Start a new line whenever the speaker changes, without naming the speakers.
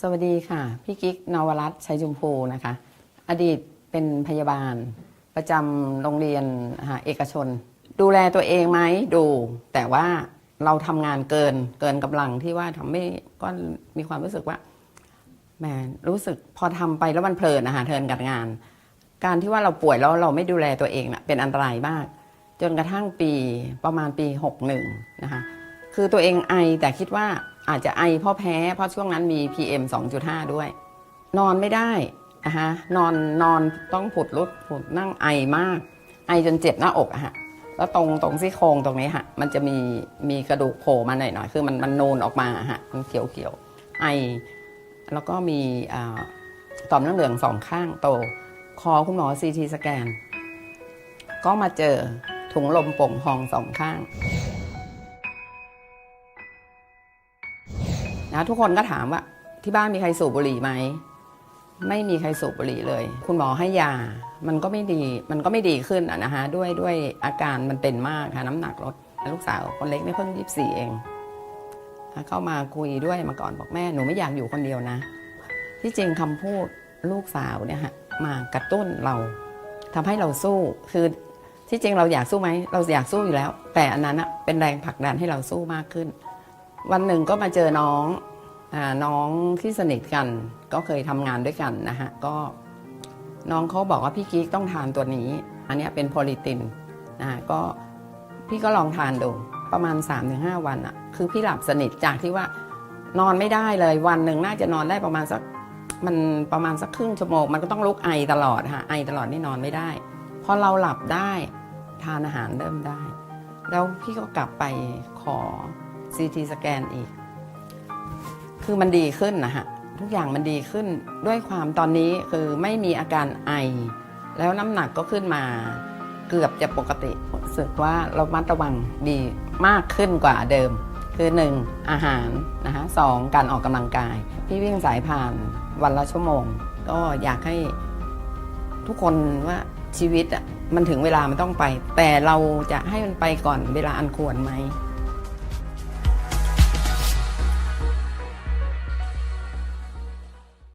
สวัสดีค่ะ พี่กิ๊กนวรัตน์ชัยชมพูนะคะ อดีตเป็นพยาบาล ประจำโรงเรียนเอกชน ดูแลตัวเองไหมดู แต่ว่าเราทำงานเกินเกินกำลังที่ว่าทำให้ก็มีความรู้สึกว่าแหมรู้สึกพอทำไปแล้วมันเพลินนะคะเทินกับงาน การที่ว่าเราป่วยแล้วเราไม่ดูแลตัวเองนะเป็นอันตรายมาก จนกระทั่งปีประมาณปี 61 นะคะ คือตัวเองไอแต่คิดว่า อาจจะไอเพราะแพ้เพราะช่วงนั้นมี PM 2.5 ด้วย นอนไม่ได้นะคะนอนนอนต้องผุดลุกผุดนั่งไอมาก ไอจนเจ็บหน้าอกอะฮะแล้วตรงตรงซี่โครงตรงนี้ฮะมันจะมีมีกระดูกโผล่มาหน่อยหน่อยคือมันมันนูนออกมาอะฮะมันเขียวเขียวไอ แล้วก็มีต่อมน้ำเหลืองสองข้างโต คอคุณหมอซีทีสแกน ก็มาเจอถุงลมโป่งพองสองข้าง นะทุกคนก็ถามว่าที่บ้านมีใครสูบบุหรี่ไหมไม่มีใครสูบบุหรี่เลย คุณหมอให้ยา มันก็ไม่ดี มันก็ไม่ดีขึ้นอะนะคะด้วยด้วยอาการมันเป็นมากค่ะน้ำหนักลดลูกสาวคนเล็กไม่เพิ่งยี่สี่เอง เข้ามาคุยด้วยมาก่อนบอกแม่หนูไม่อยากอยู่คนเดียวนะ ที่จริงคำพูดลูกสาวเนี่ยฮะมากระตุ้นเราทำให้เราสู้คือที่จริงเราอยากสู้ไหม เราอยากสู้อยู่แล้ว แต่อันนั้นอะเป็นแรงผลักดันให้เราสู้มากขึ้น วันหนึ่งก็มาเจอน้องอาน้องที่สนิทกัน ก็เคยทำงานด้วยกันนะฮะก็น้องเขาบอกว่าพี่กิ๊กต้องทานตัวนี้ อันเนี้ยเป็นโพลิตินนะะก็พี่ก็ลองทานดูประมาณ 3-5 วันอะคือพี่หลับสนิทจากที่ว่านอนไม่ได้เลยวันหนึ่งน่าจะนอนได้ประมาณสักมันประมาณสักครึ่งชั่วโมงมันก็ต้องลุกไอตลอดฮะไอตลอดนี่นอนไม่ได้พอเราหลับได้ทานอาหารเริ่มได้ แล้วพี่ก็กลับไปขอ CT สแกนอีก คือมันดีขึ้นนะฮะ ทุกอย่างมันดีขึ้นด้วยความตอนนี้คือไม่มีอาการไอ แล้วน้ำหนักก็ขึ้นมาเกือบจะปกติรู้สึกว่าเรามัดระวังดีมากขึ้นกว่าเดิม คือ 1 อาหารนะคะสองการออกกำลังกาย พี่วิ่งสายผ่านวันละชั่วโมง ก็อยากให้ทุกคนว่าชีวิตอะมันถึงเวลามันต้องไป แต่เราจะให้มันไปก่อนเวลาอันควรไหม